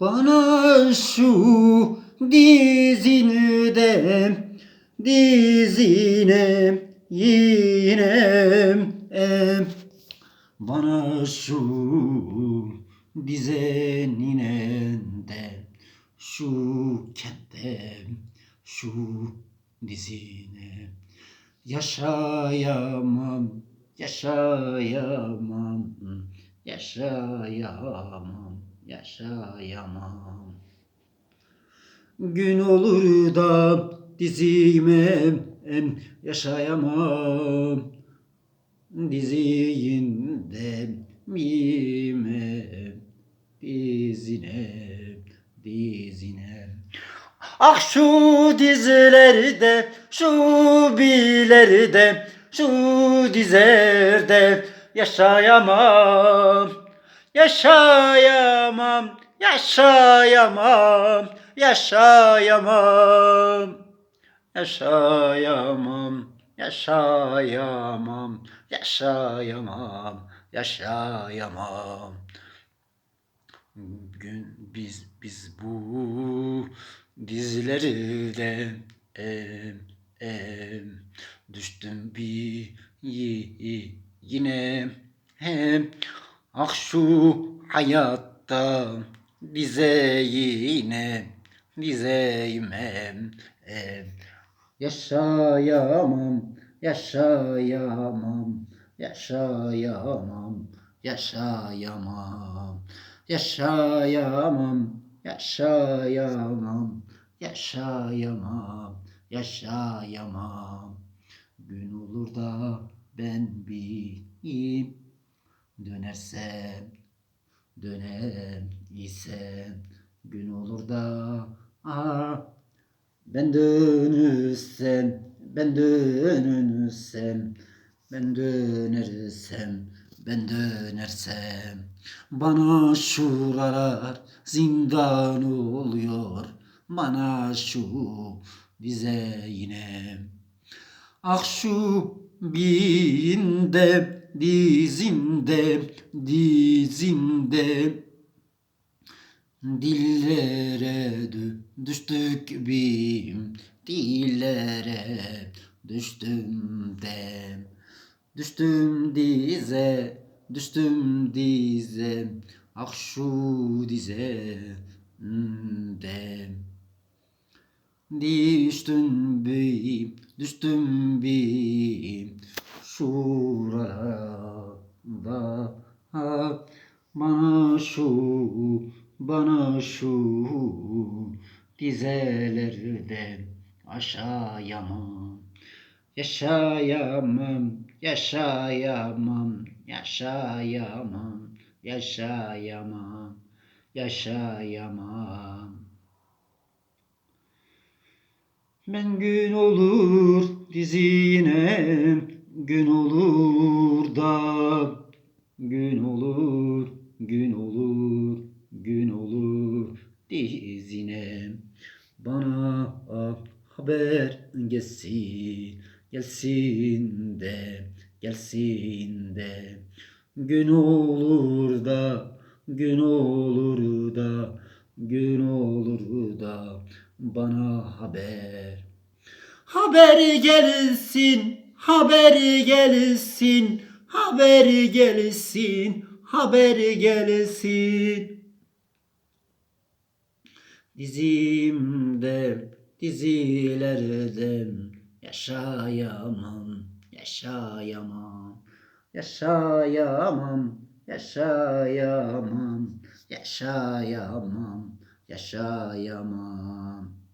Bana şu dizine dizine yine em. Bana şu dizenine de şu kentte şu dizine yaşayamam yaşayamam yaşayamam yaşayamam. Gün olur da dizime em, yaşayamam. Dizinde mime dizine dizine. Ah şu dizlerde şu bilerde şu dizlerde yaşayamam yaşayamam yaşayamam yaşayamam. Yaşayamam yaşayamam yaşayamam yaşayamam. Gün biz biz bu dizlerde em, em, düştüm bir yi- yine hem ah şu hayatta dize yine dizeyim em, em. Yaşayamam, yaşayamam, yaşayamam, yaşayamam, yaşayamam, yaşayamam, yaşayamam, yaşayamam. Gün olur da ben bir dönersem, döner isem, gün olur da ah ben dönürsem, ben dönürsem, ben dönersem, ben dönersem. Bana şuralar zindan oluyor Bana şu bize yine. Ah şu birinde dizimde dizimde Dillere dü- düştük bim. Dillere düştüm dem. Düştüm dize Düştüm dize. Ah şu dize dem. Düştüm bim Düştüm bim Şurada Bana şu Bana şu Dizelerde Aşağıyamam Yaşayamam Yaşayamam Yaşayamam Yaşayamam Yaşayamam. Ben gün olur dizine gün olur da gün olur gün olur gün olur dizine bana haber gelsin gelsin de gelsin de. Gün olur da gün olur da gün olur da bana haber Haber gelsin, haber gelsin, haber gelsin, haber gelsin. Dizimde, dizilerde yaşayamam, yaşayamam, yaşayamam, yaşayamam, yaşayamam, yaşayamam.